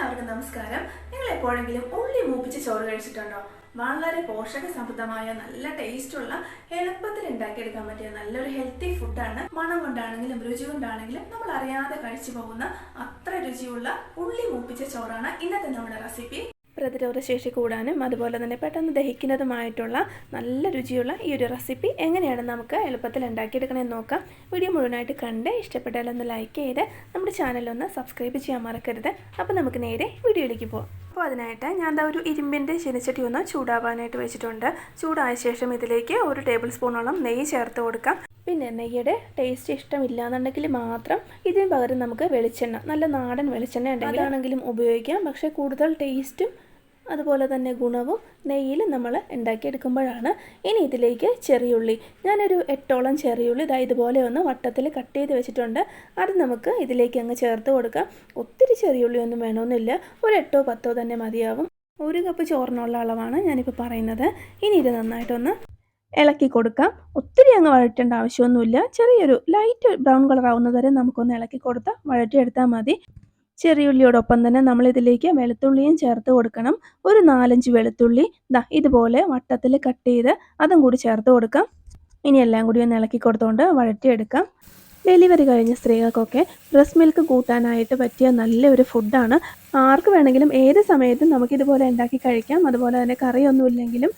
നമസ്കാരം. നിങ്ങൾ എപ്പോഴെങ്കിലും ഉള്ളി മൂപ്പിച്ച് ചോറ് കഴിച്ചിട്ടുണ്ടോ? വളരെ പോഷക സമൃദ്ധമായ നല്ല ടേസ്റ്റുള്ള എളുപ്പത്തിൽ ഉണ്ടാക്കിയെടുക്കാൻ പറ്റിയ നല്ലൊരു ഹെൽത്തി ഫുഡാണ് മണം കൊണ്ടാണെങ്കിലും രുചി കൊണ്ടാണെങ്കിലും നമ്മൾ അറിയാതെ കഴിച്ചു പോകുന്ന അത്ര രുചിയുള്ള ഉള്ളി മൂപ്പിച്ച ചോറാണ് ഇന്നത്തെ നമ്മുടെ റെസിപ്പി പ്രതിരോധശേഷി കൂടാനും അതുപോലെ തന്നെ പെട്ടെന്ന് ദഹിക്കുന്നതുമായിട്ടുള്ള നല്ല രുചിയുള്ള ഈ ഒരു റെസിപ്പി എങ്ങനെയാണ് നമുക്ക് എളുപ്പത്തിൽ ഉണ്ടാക്കിയെടുക്കണമെന്ന് നോക്കാം. വീഡിയോ മുഴുവനായിട്ട് കണ്ട് ഇഷ്ടപ്പെട്ടാൽ ഒന്ന് ലൈക്ക് ചെയ്ത് നമ്മുടെ ചാനലൊന്ന് സബ്സ്ക്രൈബ് ചെയ്യാൻ മറക്കരുത്. അപ്പോൾ നമുക്ക് നേരെ വീഡിയോയിലേക്ക് പോകാം അപ്പോൾ അതിനായിട്ട് ഞാൻ ദാ ഒരു ഇരുമ്പിന്റെ ചീനച്ചട്ടി ഒന്ന് ചൂടാവാനായിട്ട് വെച്ചിട്ടുണ്ട്. ചൂടായ ശേഷം ഇതിലേക്ക് ഒരു ടേബിൾ സ്പൂണോളം നെയ്യ് ചേർത്ത് കൊടുക്കാം. പിന്നെ നെയ്യുടെ ടേസ്റ്റ് ഇഷ്ടമില്ല എന്നുണ്ടെങ്കിൽ മാത്രം ഇതിന് പകരം നമുക്ക് വെളിച്ചെണ്ണ നല്ല നാടൻ വെളിച്ചെണ്ണ ഉണ്ടെങ്കിൽ ആണെങ്കിലും ഉപയോഗിക്കാം. പക്ഷേ കൂടുതൽ ടേസ്റ്റും അതുപോലെ തന്നെ ഗുണവും നെയ്യിൽ നമ്മൾ ഉണ്ടാക്കിയെടുക്കുമ്പോഴാണ് ഇനി ഇതിലേക്ക് ചെറിയുള്ളി. ഞാനൊരു എട്ടോളം ചെറിയുള്ളി ഇതാ ഇതുപോലെ ഒന്ന് വട്ടത്തിൽ കട്ട് ചെയ്ത് വെച്ചിട്ടുണ്ട്. അത് നമുക്ക് ഇതിലേക്ക് അങ്ങ് ചേർത്ത് കൊടുക്കാം. ഒത്തിരി ചെറിയുള്ളി ഒന്നും വേണമെന്നില്ല. ഒരു എട്ടോ പത്തോ തന്നെ മതിയാവും. ഒരു കപ്പ് ചോറിനുള്ള അളവാണ് ഞാനിപ്പോൾ പറയുന്നത്. ഇനി ഇത് നന്നായിട്ടൊന്ന് ഇളക്കി കൊടുക്കാം. ഒത്തിരി അങ്ങ് വഴറ്റേണ്ട ആവശ്യമൊന്നുമില്ല. ചെറിയൊരു ലൈറ്റ് ബ്രൗൺ കളർ ആവുന്നത് വരെ നമുക്കൊന്ന് ഇളക്കി കൊടുത്താൽ വഴറ്റിയെടുത്താൽ മതി. ചെറിയുള്ളിയോടൊപ്പം തന്നെ നമ്മൾ ഇതിലേക്ക് വെളുത്തുള്ളിയും ചേർത്ത് കൊടുക്കണം. ഒരു നാലഞ്ച് വെളുത്തുള്ളി. ദാ ഇതുപോലെ വട്ടത്തിൽ കട്ട് ചെയ്ത് അതും കൂടി ചേർത്ത് കൊടുക്കാം. ഇനി എല്ലാം കൂടി ഒന്ന് ഇളക്കി കൊടുത്തുകൊണ്ട് വഴറ്റിയെടുക്കാം. ഡെലിവറി കഴിഞ്ഞ സ്ത്രീകൾക്കൊക്കെ ബ്രസ്റ്റ് മിൽക്ക് കൂട്ടാനായിട്ട് പറ്റിയ നല്ലൊരു ഫുഡാണ്. ആർക്ക് വേണമെങ്കിലും ഏത് സമയത്തും നമുക്കിതുപോലെ ഉണ്ടാക്കി കഴിക്കാം. അതുപോലെ തന്നെ കറിയൊന്നുമില്ലെങ്കിലും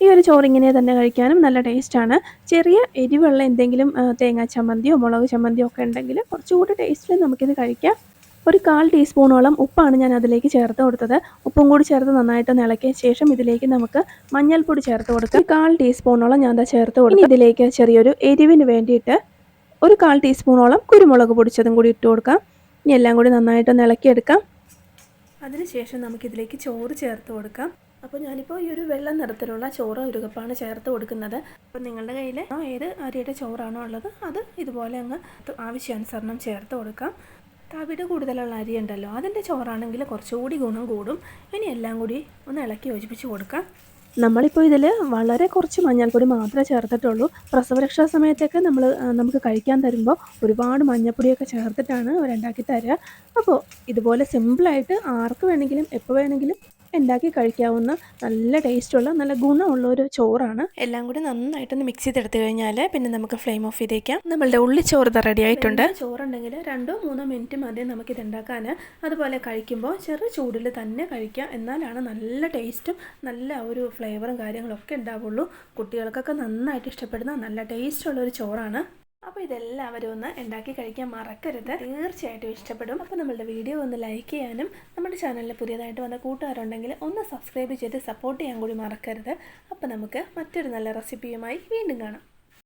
ഈ ഒരു ചോറിങ്ങനെ തന്നെ കഴിക്കാനും നല്ല ടേസ്റ്റാണ്. ചെറിയ എരിവുള്ള എന്തെങ്കിലും തേങ്ങാ ചമ്മന്തിയോ മുളക് ചമ്മന്തിയോ ഒക്കെ ഉണ്ടെങ്കിൽ കുറച്ചുകൂടി ടേസ്റ്റിൽ നമുക്കിത് കഴിക്കാം. ഒരു കാൽ ടീസ്പൂണോളം ഉപ്പാണ് ഞാൻ അതിലേക്ക് ചേർത്ത് കൊടുത്തത്. ഉപ്പും കൂടി ചേർത്ത് നന്നായിട്ട് ഇളക്കിയ ശേഷം ഇതിലേക്ക് നമുക്ക് മഞ്ഞൾപ്പൊടി ചേർത്ത് കൊടുക്കാം. കാൽ ടീസ്പൂണോളം ഞാൻ അത് ചേർത്ത് കൊടുക്കും ഇതിലേക്ക് ചെറിയൊരു എരിവിന് വേണ്ടിയിട്ട് ഒരു കാൽ ടീസ്പൂണോളം കുരുമുളക് പൊടിച്ചതും കൂടി ഇട്ട് കൊടുക്കാം. ഇനി എല്ലാം കൂടി നന്നായിട്ട് ഇളക്കിയെടുക്കാം അതിനുശേഷം നമുക്കിതിലേക്ക് ചോറ് ചേർത്ത് കൊടുക്കാം. അപ്പോൾ ഞാനിപ്പോൾ ഈ ഒരു വെള്ള നിറത്തിലുള്ള ചോറ് ഒരു കപ്പാണ് ചേർത്ത് കൊടുക്കുന്നത്. അപ്പോൾ നിങ്ങളുടെ കയ്യിൽ ഏത് അരിയുടെ ചോറാണോ ഉള്ളത് അത് ഇതുപോലെ അങ്ങ് ആവശ്യാനുസരണം ചേർത്ത് കൊടുക്കാം. തവിട് കൂടുതലുള്ള അരി ഉണ്ടല്ലോ അതിന്റെ ചോറാണെങ്കിൽ കുറച്ചുകൂടി ഗുണം കൂടും. ഇനി എല്ലാം കൂടി ഒന്ന് ഇളക്കി യോജിപ്പിച്ച് കൊടുക്കാം. നമ്മളിപ്പോൾ ഇതിൽ വളരെ കുറച്ച് മഞ്ഞൾപ്പൊടി മാത്രമേ ചേർത്തിട്ടുള്ളൂ. പ്രസവരക്ഷാ സമയത്തൊക്കെ നമ്മൾ നമുക്ക് കഴിക്കാൻ തരുമ്പോൾ ഒരുപാട് മഞ്ഞൾപ്പൊടിയൊക്കെ ചേർത്തിട്ടാണ് അവരുണ്ടാക്കി തരിക അപ്പോൾ ഇതുപോലെ സിമ്പിളായിട്ട് ആർക്ക് വേണമെങ്കിലും എപ്പോൾ വേണമെങ്കിലും ഉണ്ടാക്കി കഴിക്കാവുന്ന നല്ല ടേസ്റ്റുള്ള നല്ല ഗുണമുള്ള ഒരു ചോറാണ്. എല്ലാം കൂടി നന്നായിട്ടൊന്ന് മിക്സ് ചെയ്തെടുത്തു കഴിഞ്ഞാൽ പിന്നെ നമുക്ക് ഫ്ലെയിം ഓഫ് ചെയ്തേക്കാം. നമ്മളുടെ ഉള്ളിച്ചോറ് റെഡി ആയിട്ടുണ്ട്. ചോറുണ്ടെങ്കിൽ രണ്ടോ മൂന്നോ മിനിറ്റ് മതി നമുക്കിത് ഉണ്ടാക്കാൻ അതുപോലെ കഴിക്കുമ്പോൾ ചെറു ചൂടിൽ തന്നെ കഴിക്കാം. എന്നാലാണ് നല്ല ടേസ്റ്റും നല്ല ഒരു ഫ്ലേവറും കാര്യങ്ങളൊക്കെ ഉണ്ടാവുള്ളൂ. കുട്ടികൾക്കൊക്കെ നന്നായിട്ട് ഇഷ്ടപ്പെടുന്ന നല്ല ടേസ്റ്റുള്ള ഒരു ചോറാണ്. അപ്പോൾ ഇതെല്ലാവരും ഒന്ന് ഉണ്ടാക്കി കഴിക്കാൻ മറക്കരുത്. തീർച്ചയായിട്ടും ഇഷ്ടപ്പെടും. അപ്പോൾ നമ്മളുടെ വീഡിയോ ഒന്ന് ലൈക്ക് ചെയ്യാനും നമ്മുടെ ചാനലിൽ പുതിയതായിട്ട് വന്ന കൂട്ടുകാരുണ്ടെങ്കിൽ ഒന്ന് സബ്സ്ക്രൈബ് ചെയ്ത് സപ്പോർട്ട് ചെയ്യാൻ കൂടി മറക്കരുത്. അപ്പോൾ നമുക്ക് മറ്റൊരു നല്ല റെസിപ്പിയുമായി വീണ്ടും കാണാം.